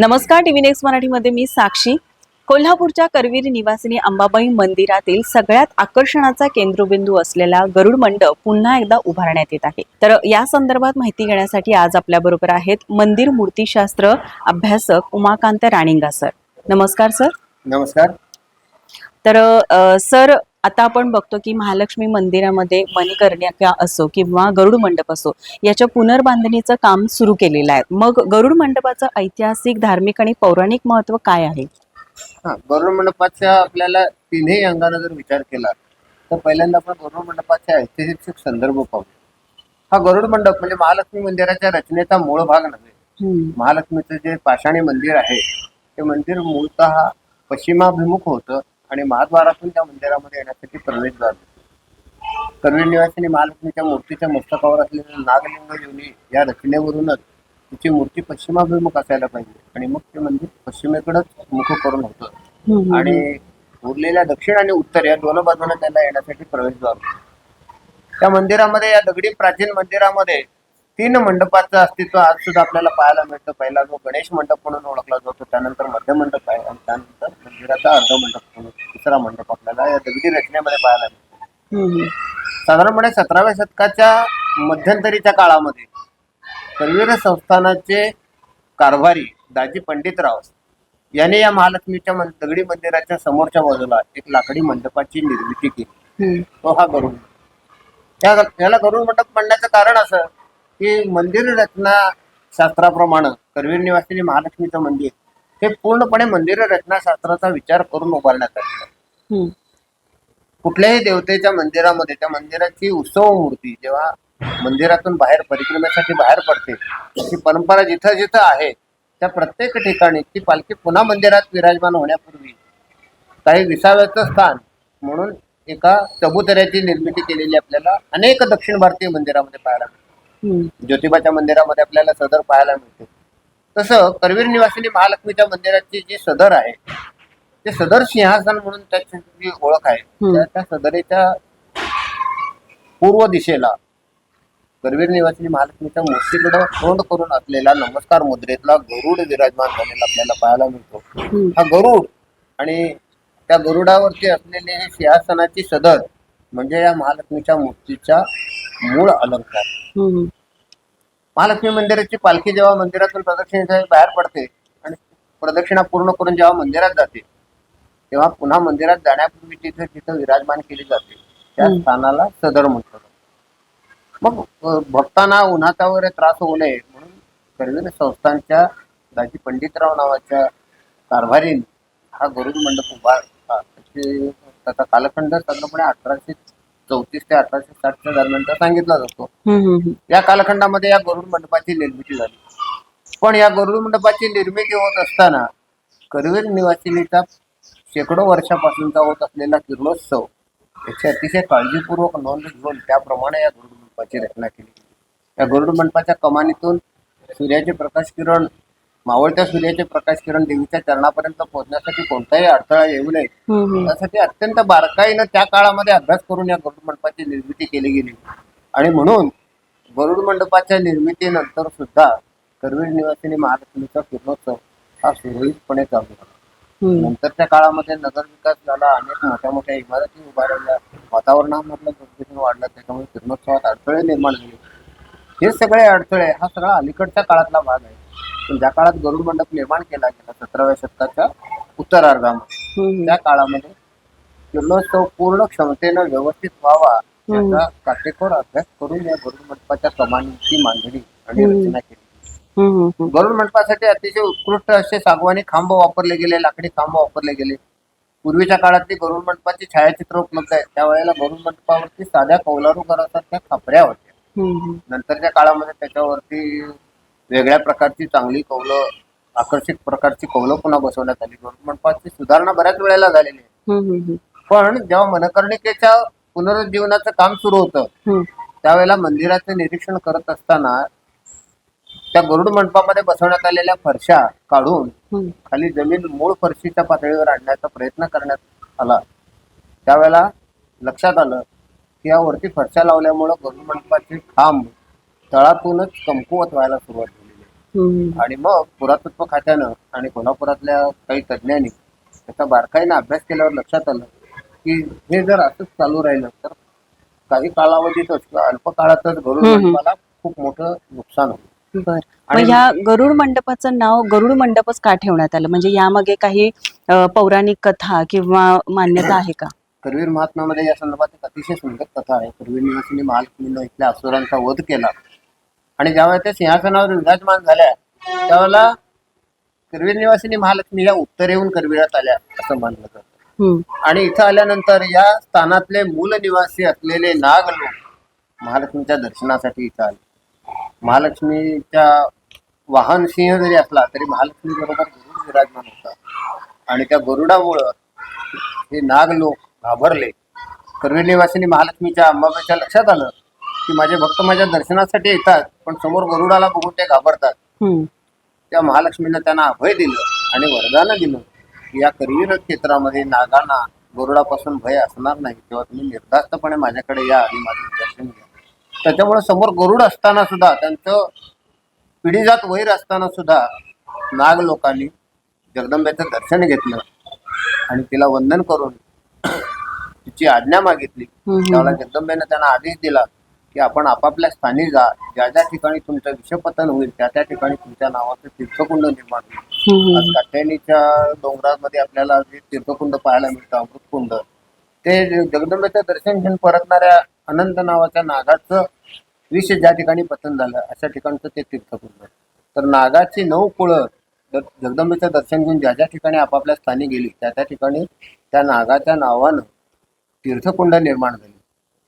नमस्कार TV next मराठीमध्ये मी साक्षी. कोल्हापूरच्या करवीर निवासिनी अंबाबाई मंदिरातील सगळ्यात आकर्षणाचा केंद्रबिंदू असलेला गरुड मंडप पुन्हा एकदा उभारण्यात येत आहे. तर या संदर्भात माहिती घेण्यासाठी आज आपल्या बरोबर आहेत मंदिर मूर्तीशास्त्र अभ्यासक उमाकांत राणिंगा सर. नमस्कार सर. नमस्कार. तर अ, सर आता आपण बघतो की महालक्ष्मी मंदिरामध्ये मणिकर्णिका असो किंवा गरुड मंडप असो याच्या पुनर्बांधणीचं काम सुरू केलेलं आहे. मग गरुड मंडपाचं ऐतिहासिक धार्मिक आणि पौराणिक महत्त्व काय आहे? हा गरुड मंडपाच्या आपल्याला तिन्ही अंगाने जर विचार केला तर पहिल्यांदा आपण गरुड मंडपाचा ऐतिहासिक संदर्भ पाहू हा गरुड मंडप म्हणजे महालक्ष्मी मंदिराच्या रचनेचा मूळ भाग नव्हे. महालक्ष्मीचं जे पाषाणी मंदिर आहे ते मंदिर मूळतः पश्चिमाभिमुख होतं. आणि महाद्वारातून त्या मंदिरामध्ये येण्यासाठी प्रवेशद्वार होतं. करवीर निवासिनी महालक्ष्मीच्या मूर्तीच्या मस्तकावर असलेल्या नागलिंग योनी या रचनेवरूनच तिची मूर्ती पश्चिमाभिमुख असायला पाहिजे आणि मग ते मंदिर पश्चिमेकडंच मुख करून होतं आणि उरलेल्या दक्षिण आणि उत्तर या दोन बाजूने त्याला येण्यासाठी प्रवेशद्वार होतं. त्या मंदिरामध्ये या दगडी प्राचीन मंदिरामध्ये तीन मंडपाचं अस्तित्व आज सुद्धा आपल्याला पाहायला मिळतं. पहिला जो गणेश मंडप म्हणून ओळखला जातो त्यानंतर मध्य मंडप आहे आणि त्यानंतर मंदिराचा अर्ध मंडप म्हणून तिसरा मंडप आपल्याला या दगडी रचनेमध्ये पाहायला मिळतो. साधारणपणे सतराव्या शतकाच्या मध्यंतरीच्या काळामध्ये करवीर संस्थानाचे कारभारी दाजी पंडितराव यांनी या महालक्ष्मीच्या दगडी मंदिराच्या समोरच्या बाजूला एक लाकडी मंडपाची निर्मिती केली. तो हा गरुड याला गरुड मंडप म्हणण्याचं कारण असं की मंदिर रचना शास्त्राप्रमाणे करवीर निवासिनी महालक्ष्मीचं मंदिर हे पूर्णपणे मंदिर रचना शास्त्राचा विचार करून उभारण्यात आलं. कुठल्याही देवतेच्या मंदिरामध्ये त्या मंदिराची उत्सव मूर्ती जेव्हा मंदिरातून बाहेर परिक्रमेसाठी बाहेर पडते ती परंपरा जिथं जिथं आहे त्या प्रत्येक ठिकाणी ती पालखी पुन्हा मंदिरात विराजमान होण्यापूर्वी काही विसाव्याचं स्थान म्हणून एका चबुतऱ्याची निर्मिती केलेली आपल्याला अनेक दक्षिण भारतीय मंदिरामध्ये पाहायला मिळते. ज्योतिबाच्या मंदिरामध्ये आपल्याला सदर पाहायला मिळते. तसं करवीर निवासिनी महालक्ष्मीच्या मंदिराची जी सदर आहे ते सदर सिंहासन म्हणून त्याची जी ओळख आहे. त्या- सदरेच्या पूर्व दिशेला करवीर निवासिनी महालक्ष्मीच्या मूर्तीकडे तोंड करून असलेला नमस्कार मुद्रेतला गरुड विराजमान झालेला आपल्याला पाहायला मिळतो. हा गरुड आणि त्या गरुडावरती असलेले सिंहासनाची सदर म्हणजे या महालक्ष्मीच्या मूर्तीचा मूळ अलंकार हम्म, महालक्ष्मी मंदिराची पालखी जेव्हा मंदिरातून प्रदक्षिणेसाठी बाहेर पडते आणि प्रदक्षिणा पूर्ण करून जेव्हा मंदिरात जाते तेव्हा पुन्हा मंदिरात जाण्यापूर्वी तिथे तिथं विराजमान केली जाते. त्या हम्म. स्थानाला सदर म्हणतात. मग अ, भक्तांना उन्हाचा वगैरे त्रास होऊ नये म्हणून करवीर संस्थांच्या दाजी पंडितराव नावाच्या कारभारीने हा गरुड मंडप उभा त्याचे- त्याचा कालखंड साधारणपणे अठराशे चौतीस ते अठराशे साठच्या दरम्यानचा सांगितला जातो या कालखंडामध्ये या गरुड मंडपाची निर्मिती झाली. पण या गरुड मंडपाची निर्मिती होत असताना करवीर निवासिनीचा शेकडो वर्षापासूनचा होत असलेला किरणोत्सव याची अतिशय काळजीपूर्वक नोंद घेऊन त्याप्रमाणे या गरुड मंडपाची रचना केली या गरुड मंडपाच्या कमानीतून सूर्याचे प्रकाश किरण मावळत्या सूर्याचे प्रकाश किरण देवीच्या चरणापर्यंत पोहोचण्यासाठी कोणताही अडथळा येऊ नये. त्यासाठी अत्यंत बारकाईनं त्या काळामध्ये अभ्यास करून या गरुड मंडपाची निर्मिती केली गेली. आणि म्हणून गरुड मंडपाच्या निर्मितीनंतर सुद्धा करवीर निवासिनी महालक्ष्मीचा किरणोत्सव हा सुरळीतपणे चालू झाला. नंतरच्या काळामध्ये नगर विकास झाला अनेक मोठ्या मोठ्या इमारती उभारल्या वातावरणामधलं प्रदूषण वाढलं त्याच्यामुळे किरणोत्सवात अडथळे निर्माण झाले. हे सगळे अडथळे हा सगळा अलीकडच्या काळातला भाग आहे. पण ज्या काळात गरुड मंडप निर्माण केला गेला सतराव्या शतकाच्या उत्तरार्धामध्ये त्या काळामध्ये किरणोत्सव पूर्ण क्षमतेनं व्यवस्थित व्हावा याचा काटेकोर अभ्यास करून या गरुड मंडपाच्या कमानीची मांडणी आणि. रचना केली. गरुड मंडपासाठी अतिशय उत्कृष्ट असे सागवानी खांब वापरले गेले लाकडी खांब वापरले गेले पूर्वीच्या काळातली गरुड मंडपाची छायाचित्र उपलब्ध आहेत त्यावेळेला गरुड मंडपावरती साध्या कौलारू घरासारख्या खापऱ्या होत्या. नंतरच्या काळामध्ये त्याच्यावरती वेगळ्या प्रकारची चांगली कौलं आकर्षक प्रकारची कौलं पुन्हा बसवण्यात आली. गरुड मंडपाची सुधारणा बऱ्याच वेळेला झालेली आहे. पण जेव्हा मनकर्णिकेच्या पुनरुज्जीवनाचं काम सुरू होतं. त्यावेळेला मंदिराचं निरीक्षण करत असताना त्या गरुड मंडपामध्ये बसवण्यात आलेल्या फरशा काढून. खाली जमीन मूळ फरशीच्या पातळीवर आणण्याचा प्रयत्न करण्यात आला. त्यावेळेला लक्षात आलं की यावरती फरशा लावल्यामुळं गरुड मंडपाचे खांब तळातूनच कमकुवत व्हायला सुरुवात आणि मग पुरातत्व खात्यानं आणि कोल्हापुरातल्या काही तज्ज्ञांनी त्याचा बारकाईने अभ्यास केल्यावर लक्षात आलं की हे जर असंच चालू राहिलं तर काही कालावधीतच किंवा अल्प काळातच गरुड. मंडपाला खूप मोठं नुकसान होईल बर. ह्या गरुड मंडपाचं नाव गरुड मंडपच का ठेवण्यात आलं? म्हणजे यामागे काही पौराणिक कथा किंवा मान्यता आहे का? करवीर महात्म्यामध्ये या संदर्भात एक अतिशय सुंदर कथा आहे. करवीर निवासीने महालक्ष्मीनं इथल्या असुरांचा वध केला. आणि ज्यावेळेला त्या सिंहासनावर विराजमान झाल्या त्यावेळेला करवीर निवासीने महालक्ष्मी या उत्तरेहून करवीरात आल्या असं मानलं जातं. आणि इथं आल्यानंतर या स्थानातले मूल निवासी असलेले नाग लोक महालक्ष्मीच्या दर्शनासाठी इथं आले. महालक्ष्मीच्या वाहन सिंह जरी असला तरी महालक्ष्मी बरोबर गरुड विराजमान होता. आणि त्या गरुडामुळं हे नाग लोक घाबरले. करवीर निवासीने महालक्ष्मीच्या अंबाबाईच्या लक्षात आलं की माझे भक्त माझ्या दर्शनासाठी येतात पण समोर गरुडाला बघून ते घाबरतात. हम्म, त्या महालक्ष्मीनं त्यांना अभय दिलं आणि वरदानं दिलं की या करवीर क्षेत्रामध्ये नागांना गरुडापासून भय असणार नाही तेव्हा तुम्ही निर्धास्तपणे माझ्याकडे या आणि माझं दर्शन घ्या. त्याच्यामुळे समोर गरुड असताना सुद्धा त्यांचं पिढीजात वैर असताना सुद्धा नाग लोकांनी जगदंबेचं दर्शन घेतलं आणि तिला वंदन करून तिची आज्ञा मागितली. हम्म, त्यावेळेला जगदंबेनं त्यांना आदेश दिला की आपण आपापल्या स्थानी जा ज्या ज्या ठिकाणी तुमचं विषपतन होईल त्या त्या ठिकाणी तुमच्या नावाचं तीर्थकुंड निर्माण होईल. आज काट्यायनीच्या डोंगरामध्ये आपल्याला जे तीर्थकुंड पाहायला मिळतं अमृतकुंड ते जगदंबेचं दर्शन घेऊन परतणाऱ्या अनंत नावाच्या नागाचं विष ज्या ठिकाणी पतन झालं अशा ठिकाणचं ते तीर्थकुंड तर नागाची नऊ कुळं जगदंबेचं दर्शन घेऊन ज्या ज्या ठिकाणी आपापल्या स्थानी गेली त्या त्या ठिकाणी त्या नागाच्या नावानं तीर्थकुंड निर्माण झाली.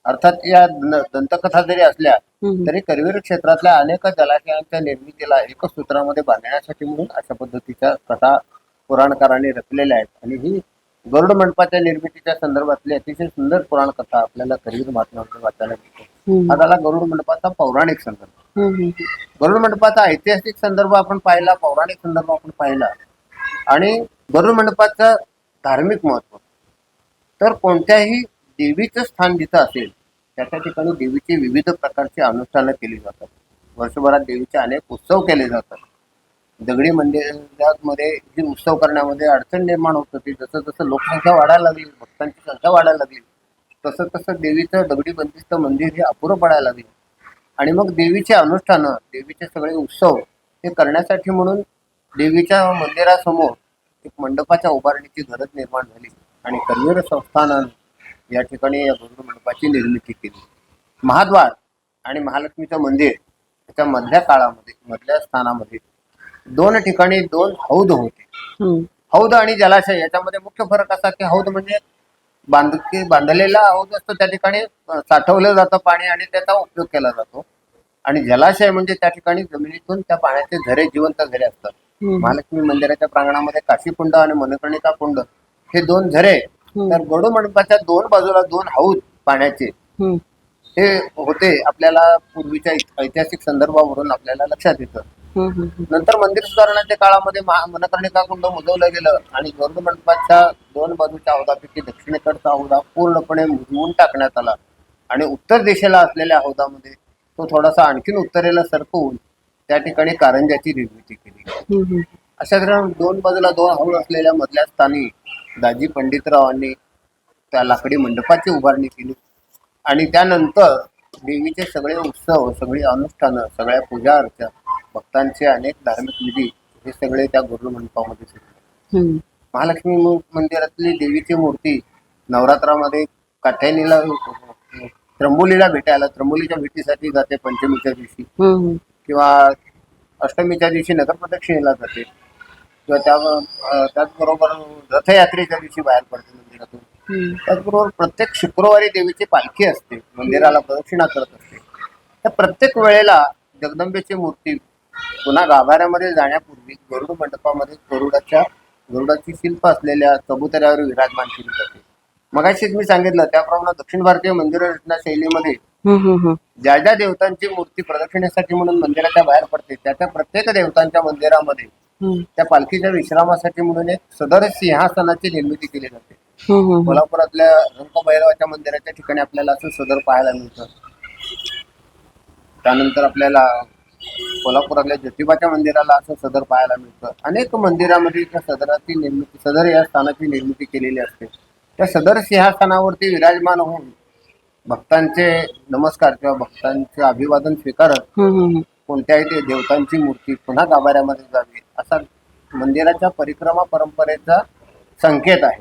अर्थात या दंतकथा जरी असल्या तरी करवीर क्षेत्रातल्या अनेक जलाशयांच्या निर्मितीला एकच सूत्रामध्ये बांधण्यासाठी म्हणून अशा पद्धतीच्या कथा पुराणकारांनी रचलेल्या आहेत. आणि ही गरुड मंडपाच्या निर्मितीच्या संदर्भातली अतिशय सुंदर पुराण कथा आपल्याला करवीर महात्म्यामध्ये वाचायला मिळते. हा झाला गरुड मंडपाचा पौराणिक संदर्भ. गरुड मंडपाचा ऐतिहासिक संदर्भ आपण पाहिला पौराणिक संदर्भ आपण पाहिला. आणि गरुड मंडपाचं धार्मिक महत्त्व तर कोणत्याही देवीचं स्थान जिथं असेल त्या ठिकाणी देवीचे विविध प्रकारचे अनुष्ठानं केली जातात. वर्षभरात देवीचे अनेक उत्सव केले जातात. दगडी मंदिरामध्ये जी उत्सव करण्यामध्ये अडचण निर्माण होत होती जसं जसं लोकसंख्या वाढायला लागली भक्तांची संख्या वाढायला लागली तसं तसं देवीचं दगडी बंदिस्त मंदिर हे अपुरं पडायला लागले. आणि मग देवीचे अनुष्ठानं देवीचे सगळे उत्सव हे करण्यासाठी म्हणून देवीच्या मंदिरासमोर एक मंडपाच्या उभारणीची गरज निर्माण झाली. आणि कन्वीर संस्थानानं या ठिकाणी या गरुड मंडपाची निर्मिती केली. महाद्वार आणि महालक्ष्मीचं मंदिर त्याच्या मधल्या काळामध्ये मधल्या स्थानामध्ये दोन ठिकाणी दोन हौद होते. हौद आणि जलाशय याच्यामध्ये मुख्य फरक असा की हौद म्हणजे बांधकी बांधलेला हौद असतो त्या ठिकाणी साठवलं जातं पाणी आणि त्याचा उपयोग केला जातो. आणि जलाशय म्हणजे त्या ठिकाणी जमिनीतून त्या पाण्याचे झरे जिवंत झरे असतात. महालक्ष्मी मंदिराच्या प्रांगणामध्ये काशीकुंड आणि मनकर्णिका कुंड हे दोन झरे. तर गडू मंडपाच्या दोन बाजूला दोन हौद पाण्याचे हे होते आपल्याला पूर्वीच्या ऐत- ऐतिहासिक संदर्भावरून आपल्याला लक्षात येतं. नंतर मंदिर सुधारण्याच्या काळामध्ये मनकर्णिका कुंड मुजवलं गेलं आणि गरुड मंडपाच्या दोन बाजूच्या हौदापैकी दक्षिणेकडचा हौदा पूर्णपणे मुजवून टाकण्यात आला. आणि उत्तर दिशेला असलेल्या हौदामध्ये तो थोडासा आणखीन उत्तरेला सरकवून त्या ठिकाणी कारंजाची निर्मिती केली. अशा दोन बाजूला दोन हौद असलेल्या मधल्या स्थानी दाजी पंडितरावांनी त्या लाकडी मंडपाची उभारणी केली. आणि त्यानंतर देवीचे सगळे उत्सव सगळी अनुष्ठानं सगळ्या पूजा अर्चा भक्तांचे अनेक धार्मिक विधी हे सगळे त्या गुरु मंडपामध्ये महालक्ष्मी मंदिरातली देवीची मूर्ती नवरात्रामध्ये काठ्यानीला त्र्यंबोलीला भेटायला त्र्यंबोलीच्या भेटीसाठी जाते पंचमीच्या दिवशी. किंवा अष्टमीच्या दिवशी नगर प्रदक्षिणेला जाते. किंवा त्या त्याचबरोबर रथयात्रेच्या दिवशी बाहेर पडते मंदिरातून. त्याचबरोबर प्रत्येक शुक्रवारी देवीची पालखी असते मंदिराला प्रदक्षिणा करत असते त्या प्रत्येक वेळेला जगदंबेची मूर्ती पुन्हा गाभाऱ्यामध्ये जाण्यापूर्वी गरुड मंडपामध्ये गरुडाच्या गरुडाची शिल्प असलेल्या चबुतऱ्यावर विराजमान केली जाते मगाशीच मी सांगितलं त्याप्रमाणे दक्षिण भारतीय मंदिर रचना शैलीमध्ये. ज्या ज्या देवतांची मूर्ती प्रदक्षिणेसाठी म्हणून मंदिराच्या बाहेर पडते त्या त्या प्रत्येक देवतांच्या मंदिरामध्ये त्या पालखीच्या विश्रामासाठी म्हणून एक सदर सिंहासनाची निर्मिती केली जाते. कोल्हापुरातल्या रंगभैरवाच्या मंदिराच्या ठिकाणी आपल्याला असं सदर पाहायला मिळतं. त्यानंतर आपल्याला कोल्हापुरातल्या ज्योतिबाच्या मंदिराला असं सदर पाहायला मिळतं. अनेक मंदिरामध्ये त्या सदराची निर्मिती सदर या स्थानाची निर्मिती केलेली असते. त्या सदर सिंहासनावरती विराजमान होऊन भक्तांचे नमस्कार किंवा भक्तांचे अभिवादन स्वीकारत. कोणत्याही ते देवतांची मूर्ती पुन्हा गाभाऱ्यामध्ये जावी असा मंदिराच्या परिक्रमा परंपरेचा संकेत आहे.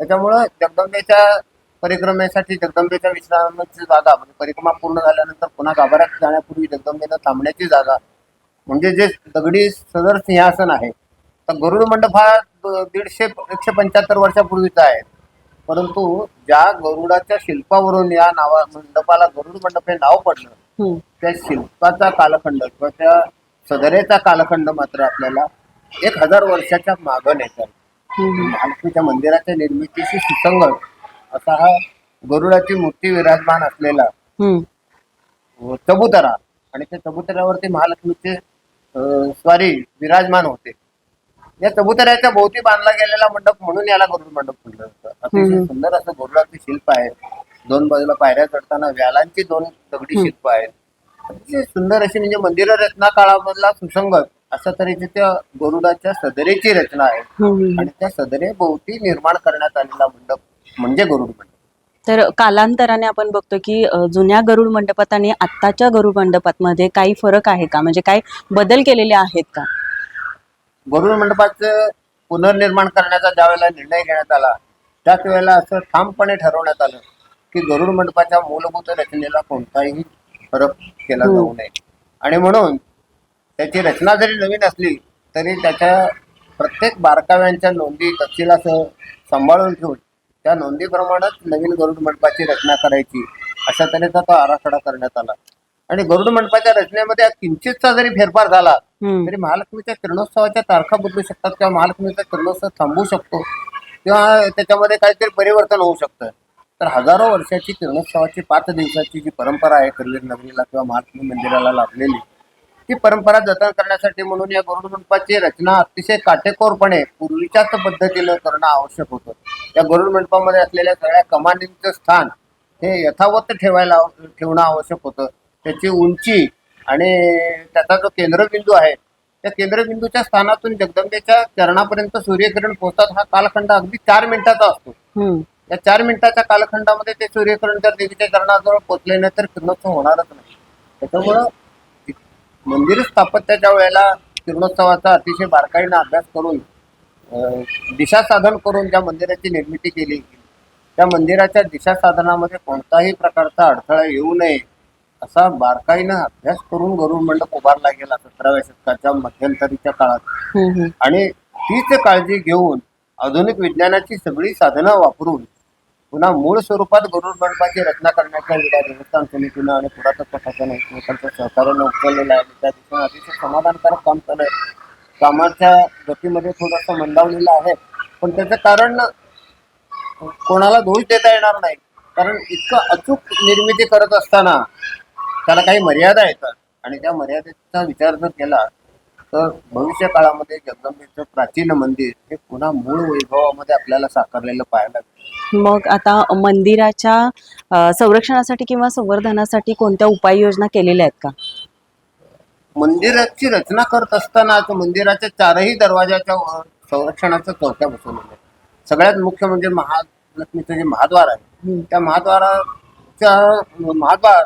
त्याच्यामुळं जगदंबेच्या परिक्रमेसाठी जगदंबेच्या विश्रामाची जागा म्हणजे परिक्रमा पूर्ण झाल्यानंतर पुन्हा गाभाऱ्यात जाण्यापूर्वी जगदंबेला थांबण्याची जागा म्हणजे जे दगडी सदर सिंहासन आहे तर गरुड मंडप हा दीडशे एकशे पंच्याहत्तर वर्षापूर्वीचा आहे परंतु ज्या गरुडाच्या शिल्पावरून या नावा मंडपाला गरुड मंडप हे नाव पडलं. त्या शिल्पाचा कालखंड किंवा त्या सदरेचा कालखंड मात्र आपल्याला एक हजार वर्षाच्या मागं नेतात. महालक्ष्मीच्या मंदिराच्या निर्मितीशी सुसंगत असा हा गरुडाची मूर्ती विराजमान असलेला चबुतरा आणि त्या चबुतऱ्यावरती महालक्ष्मीचे स्वारी विराजमान होते या चबुतऱ्याच्या भोवती बांधला गेलेला मंडप म्हणून याला गरुड मंडप म्हटलं जातं. अतिशय. सुंदर असं गरुडाचे शिल्प आहे. दोन बाजूला पायऱ्या चढताना व्यालांची दोन दगडी. शिल्प आहेत. अतिशय सुंदर अशी म्हणजे मंदिर रचना काळामधला सुसंगत. अशा तऱ्हेची त्या गरुडाच्या सदरेची रचना आहे. आणि त्या सदरे भोवती निर्माण करण्यात आलेला मंडप म्हणजे गरुड मंडप. तर कालांतराने आपण बघतो की जुन्या गरुड मंडपात आणि आत्ताच्या गरुड मंडपात मध्ये काही फरक आहे का? म्हणजे काही बदल केलेले आहेत का? गरुड मंडपाचं पुनर्निर्माण करण्याचा ज्यावेळेला निर्णय घेण्यात आला त्याच वेळेला असं ठामपणे ठरवण्यात आलं की गरुड मंडपाच्या मूलभूत रचनेला कोणताही फरक केला जाऊ नये. आणि म्हणून त्याची रचना जरी नवीन असली तरी त्याच्या प्रत्येक बारकाव्यांच्या नोंदी तपशिलासह सांभाळून ठेवून त्या नोंदीप्रमाणेच नवीन गरुड मंडपाची रचना करायची अशा तऱ्हेचा तो आराखडा करण्यात आला. आणि गरुड मंडपाच्या रचनेमध्ये किंचितचा जरी फेरफार झाला. तरी महालक्ष्मीच्या किरणोत्सवाच्या तारखा बदलू शकतात किंवा महालक्ष्मीचा किरणोत्सव थांबू शकतो किंवा त्याच्यामध्ये काहीतरी परिवर्तन होऊ शकतं. तर हजारो वर्षाची किरणोत्सवाची पाच दिवसाची जी परंपरा आहे करवीर नगरीला किंवा महालक्ष्मी मंदिराला लाभलेली ती परंपरा जतन करण्यासाठी म्हणून या गरुड मंडपाची रचना अतिशय काटेकोरपणे पूर्वीच्याच पद्धतीनं करणं आवश्यक होतं. या गरुड मंडपामध्ये असलेल्या सगळ्या कमानींचं स्थान हे यथावत ठेवायला ठेवणं आवश्यक होतं. त्याची उंची आणि त्याचा जो केंद्रबिंदू आहे त्या केंद्रबिंदूच्या स्थानातून जगदंबेच्या चरणापर्यंत सूर्यकिरण पोहोचतात हा कालखंड अगदी चार मिनिटाचा असतो. या चार मिनिटाच्या कालखंडामध्ये ते सूर्यकिरण जर देवीच्या चरणाजवळ पोचले नाही तर किरणोत्सव होणारच नाही त्याच्यामुळं मंदिर स्थापत्याच्या वेळेला किरणोत्सवाचा अतिशय बारकाईनं अभ्यास करून दिशा साधन करून ज्या मंदिराची निर्मिती केली त्या मंदिराच्या दिशा साधनामध्ये कोणताही प्रकारचा अडथळा येऊ नये असा बारकाईनं अभ्यास करून गरुड मंडप उभारला गेला सतराव्या शतकाच्या मध्यंतरीच्या काळात. आणि तीच काळजी घेऊन आधुनिक विज्ञानाची सगळी साधनं वापरून पुन्हा मूळ स्वरूपात गरुड मंडपाची रचना करण्याच्या विडा देवस्थान समितीनं आणि पुरातत्व खात्यानं एकमेकांच्या सहकार्यानं उचललेला आहे. त्या दिशेने अतिशय समाधानकारक काम चालू आहे. कामाच्या गतीमध्ये थोडंसं मंदावलेलं आहे. पण त्याचं कारण कोणाला दोष देता येणार नाही. कारण इतकं अचूक निर्मिती करत असताना त्याला काही मर्यादा येतात आणि त्या मर्यादेचा विचार जर केला तर भविष्य काळामध्ये जगदंबेचं प्राचीन मंदिर हे पुन्हा मूळ वैभवामध्ये आपल्याला साकारलेलं पाहायला. मग आता मंदिराच्या संरक्षणासाठी किंवा संवर्धनासाठी कोणत्या उपाययोजना केलेल्या आहेत का मंदिराची रचना करत असतानाच मंदिराच्या चारही दरवाजाच्या वर संरक्षणाचं चौक्या बसवलेल्या आहेत सगळ्यात मुख्य म्हणजे महालक्ष्मीचं जे महाद्वार आहे. त्या महाद्वाराच्या महाद्वार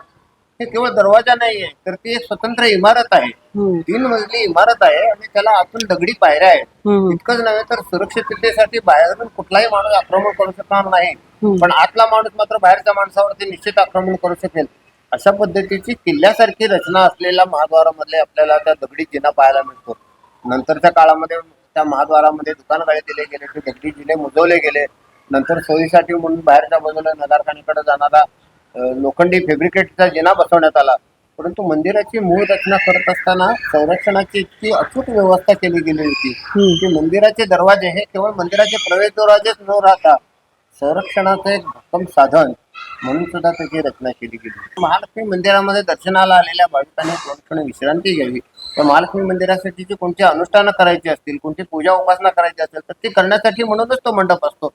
हे केवळ दरवाजा नाहीये तर ती एक स्वतंत्र इमारत आहे. हम्म, तीन मजली इमारत आहे आणि त्याला आतून दगडी पायऱ्या आहेत. हम्म, इतकंच नव्हे तर सुरक्षिततेसाठी बाहेरून कुठलाही माणूस आक्रमण करू शकणार नाही. हम्म. पण आतला माणूस मात्र बाहेरच्या माणसावरती निश्चित आक्रमण करू शकेल. अशा पद्धतीची किल्ल्यासारखी रचना असलेल्या महाद्वारामधले आपल्याला त्या दगडी जिना पाहायला मिळतो. नंतरच्या काळामध्ये त्या महाद्वारामध्ये दुकान गाळे दिले गेले ते दगडी जिने मुजवले गेले. नंतर सोयीसाठी म्हणून बाहेरच्या बाजूला नगारखान्याकडे जाणारा लोखंडी फेब्रिकेटचा जिना बसवण्यात आला. परंतु मंदिराची मूळ रचना करत असताना संरक्षणाची इतकी अचूक व्यवस्था केली गेली होती. की मंदिराचे दरवाजे हे केवळ मंदिराचे प्रवेशद्वाराचेच न राहता संरक्षणाचं एक भक्कम साधन म्हणून सुद्धा त्याची रचना केली गेली. महालक्ष्मी मंदिरामध्ये दर्शनाला आलेल्या भाविकांनी क्षण विश्रांती घ्यावी. तर महालक्ष्मी मंदिरासाठीची कोणती अनुष्ठानं करायची असतील कोणती पूजा उपासना करायची असेल तर ती करण्यासाठी म्हणूनच तो मंडप असतो.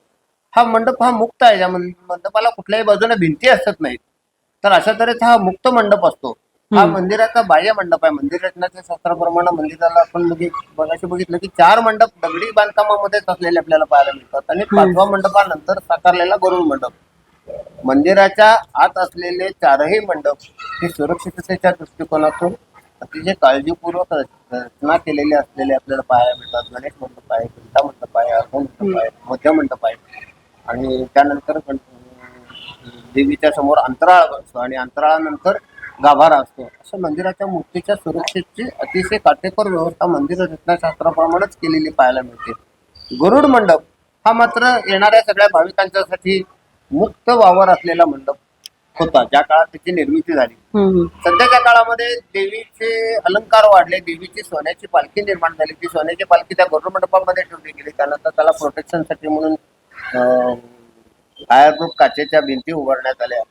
हा मंडप हा मुक्त आहे. या मंडपाला कुठल्याही बाजूने भिंती असत नाहीत. तर अशा तऱ्हेचा हा मुक्त मंडप असतो. हा. मंदिराचा बाह्य मंडप आहे. मंदिर रचनाच्या शास्त्राप्रमाणे मंदिराला आपण बघि- बघायचं बघितलं की चार मंडप दगडी बांधकामामध्येच असलेले आपल्याला पाहायला मिळतात. आणि पाचवा मंडपानंतर साकारलेला गरुड मंडप. मंदिराच्या आत असलेले चारही मंडप हे सुरक्षिततेच्या दृष्टिकोनातून अतिशय काळजीपूर्वक रच- रचना केलेले असलेले आपल्याला पाहायला मिळतात. गणेश मंडप आहे घंटा मंडप आहे अर्ध मंडप आहे मध्य मंडप आहे. आणि त्यानंतर देवीच्या समोर अंतराळ असतो आणि अंतराळानंतर गाभारा असतो. असं मंदिराच्या मूर्तीच्या सुरक्षेची अतिशय काटेकोर व्यवस्था मंदिर रचनाशास्त्राप्रमाणेच केलेली पाहायला मिळते. गरुड मंडप हा मात्र येणाऱ्या सगळ्या भाविकांच्यासाठी मुक्त वावर असलेला मंडप होता ज्या काळात त्याची निर्मिती झाली. सध्याच्या काळामध्ये देवीचे अलंकार वाढले देवीची सोन्याची पालखी निर्माण झाली. ती सोन्याची पालखी त्या गरुड मंडपामध्ये ठेवली गेली. त्यानंतर त्याला प्रोटेक्शनसाठी म्हणून फायरप्रूफ काचेच्या भिंती उभारण्यात आल्या.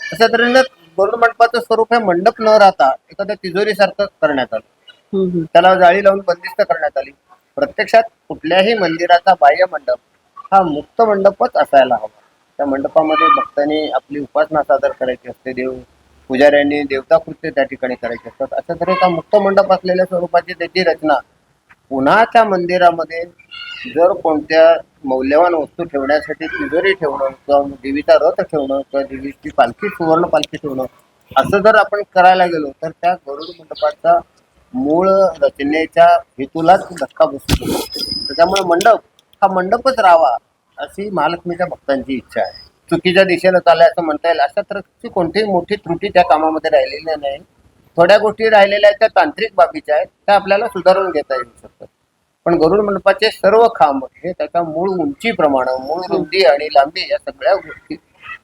अशा तऱ्हेने गरुड मंडपाचं स्वरूप हे मंडप न राहता एखाद्या तिजोरीसारखं करण्यात आलं. त्याला जाळी लावून बंदिस्त करण्यात आली. प्रत्यक्षात कुठल्याही मंदिराचा बाह्य मंडप हा मुक्त मंडपच असायला हवा. त्या मंडपामध्ये भक्तांनी आपली उपासना सादर करायची असते देव पुजाऱ्यांनी देवता कृत्य त्या ठिकाणी करायचे असतात. अशा तऱ्हेचा मुक्त मंडप असलेल्या स्वरूपाची त्याची रचना पुन्हा त्या मंदिरामध्ये जर कोणत्या मौल्यवान वस्तू ठेवण्यासाठी तिजोरी ठेवणं किंवा देवीचा रथ ठेवणं किंवा देवीची पालखी सुवर्ण पालखी ठेवणं असं जर आपण करायला गेलो तर त्या गरुड मंडपाचा मूळ रचनेच्या हेतूलाच धक्का बसू शकतो. त्याच्यामुळे मंडप हा मंडपच राहावा अशी महालक्ष्मीच्या भक्तांची इच्छा आहे. चुकीच्या दिशेनं चालल्या असं म्हणता येईल. अशा तरची कोणतीही मोठी त्रुटी त्या कामामध्ये राहिलेली नाही. थोड्या गोष्टी राहिलेल्या आहेत त्या तांत्रिक बाबीच्या आहेत त्या आपल्याला सुधारून घेता येऊ शकतात. पण गरुड मंडपाचे सर्व खांब हे त्याच्या मूळ उंचीप्रमाणे मूळ रुंदी आणि लांबी या सगळ्या गोष्टी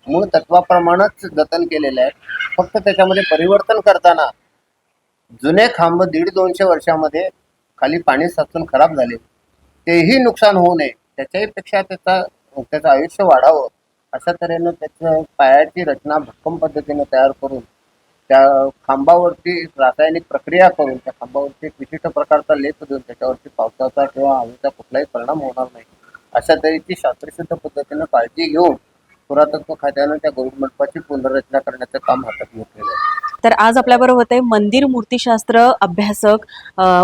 मूळ तत्वाप्रमाणेच जतन केलेल्या आहेत. फक्त त्याच्यामध्ये परिवर्तन करताना जुने खांब दीड दोनशे वर्षामध्ये खाली पाणी साचून खराब झाले. तेही नुकसान होऊ नये. त्याच्याही पेक्षा त्याचा त्याचं आयुष्य वाढावं अशा तऱ्हेनं त्याचं पायाची रचना भक्कम पद्धतीने तयार करून त्या खांबावरती रासायनिक प्रक्रिया करून त्या खांबावरती एक विशिष्ट प्रकारचा लेप देऊन त्याच्यावरती पावसाचा किंवा हवेचा कुठलाही परिणाम होणार नाही. अशा तऱ्हेची शास्त्रशुद्ध पद्धतीनं काळजी घेऊन पुरातत्व खात्यानं त्या गरुड मंडपाची पुनर्रचना करण्याचं काम हातात घेतलेलं आहे. तर आज आपल्याबरोबर होते मंदिर मूर्तीशास्त्र अभ्यासक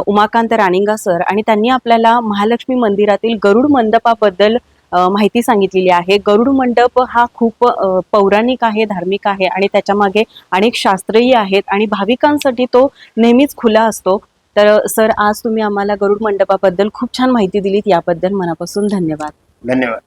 उमाकांत राणिंगा सर. आणि त्यांनी आपल्याला महालक्ष्मी मंदिरातील गरुड मंडपाबद्दल माहिती सांगितलेली आहे. गरुड मंडप हा खूप पौराणिक आहे धार्मिक आहे आणि त्याच्यामागे अनेक शास्त्रही आहेत आणि भाविकांसाठी तो नेहमीच खुला असतो. तर सर आज तुम्ही आम्हाला गरुड मंडपाबद्दल खूप छान माहिती दिलीत. याबद्दल मनापासून धन्यवाद. धन्यवाद.